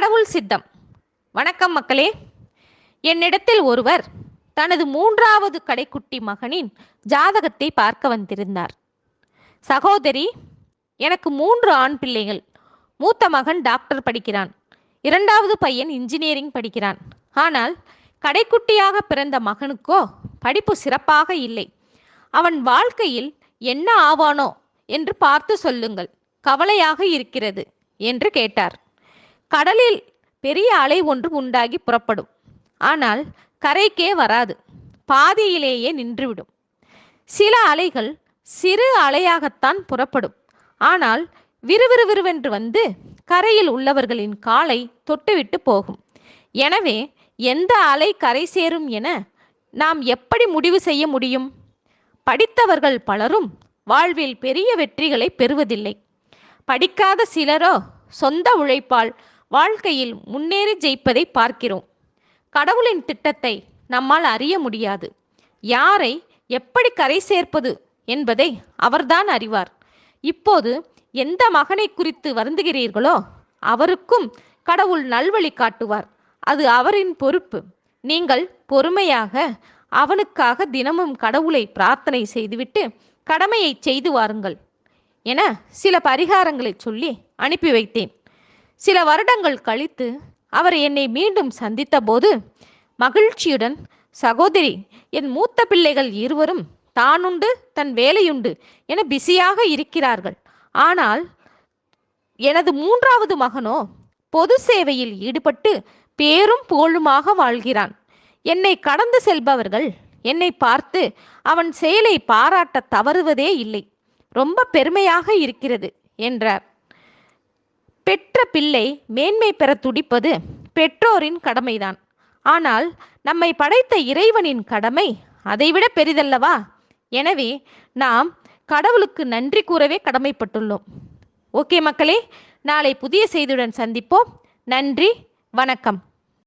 கடவுள் சித்தம். வணக்கம் மக்களே. என்னிடத்தில் ஒருவர் தனது மூன்றாவது கடைக்குட்டி மகனின் ஜாதகத்தை பார்க்க வந்திருந்தார். சகோதரி எனக்கு மூன்று ஆண் பிள்ளைகள். மூத்த மகன் டாக்டர் படிக்கிறான். இரண்டாவது பையன் இன்ஜினியரிங் படிக்கிறான். ஆனால் கடைக்குட்டியாக பிறந்த மகனுக்கோ படிப்பு சிறப்பாக இல்லை. அவன் வாழ்க்கையில் என்ன ஆவானோ என்று பார்த்து சொல்லுங்கள். கவலையாக இருக்கிறது என்று கேட்டார். கடலில் பெரிய அலை ஒன்று உண்டாகி புறப்படும். ஆனால் கரைக்கே வராது. பாதியிலேயே நின்றுவிடும். சில அலைகள் சிறு அலையாகத்தான் புறப்படும். ஆனால் விறுவிறுவிறுவென்று வந்து கரையில் உள்ளவர்களின் காலை தொட்டுவிட்டு போகும். எனவே எந்த அலை கரை சேரும் என நாம் எப்படி முடிவு செய்ய முடியும்? படித்தவர்கள் பலரும் வாழ்வில் பெரிய வெற்றிகளை பெறுவதில்லை. படிக்காத சிலரோ சொந்த உழைப்பால் வாழ்க்கையில் முன்னேறி ஜெயிப்பதை பார்க்கிறோம். கடவுளின் திட்டத்தை நம்மால் அறிய முடியாது. யாரை எப்படி கரை சேர்ப்பது என்பதை அவர்தான் அறிவார். இப்போது எந்த மகனை குறித்து வருந்துகிறீர்களோ அவருக்கும் கடவுள் நல்வழி காட்டுவார். அது அவரின் பொறுப்பு. நீங்கள் பொறுமையாக அவனுக்காக தினமும் கடவுளை பிரார்த்தனை செய்துவிட்டு கடமையை செய்து வாருங்கள் என சில பரிகாரங்களை சொல்லி அனுப்பி வைத்தேன். சில வருடங்கள் கழித்து அவர் என்னை மீண்டும் சந்தித்த போது மகிழ்ச்சியுடன் சகோதரி என் மூத்த பிள்ளைகள் இருவரும் தானுண்டு தன் வேலையுண்டு என பிஸியாக இருக்கிறார்கள். ஆனால் எனது மூன்றாவது மகனோ பொது சேவையில் ஈடுபட்டு பேரும் புகழுமாக வாழ்கிறான். என்னை கடந்து செல்பவர்கள் என்னை பார்த்து அவன் செயலை பாராட்ட தவறுவதே இல்லை. ரொம்ப பெருமையாக இருக்கிறது என்றார். பெற்ற பிள்ளை மேன்மை பெற துடிப்பது பெற்றோரின் கடமைதான். ஆனால் நம்மை படைத்த இறைவனின் கடமை அதைவிட பெரிதல்லவா? எனவே நாம் கடவுளுக்கு நன்றி கூறவே கடமைப்பட்டுள்ளோம். ஓகே மக்களே நாளை புதிய செய்தியுடன் சந்திப்போம். நன்றி வணக்கம்.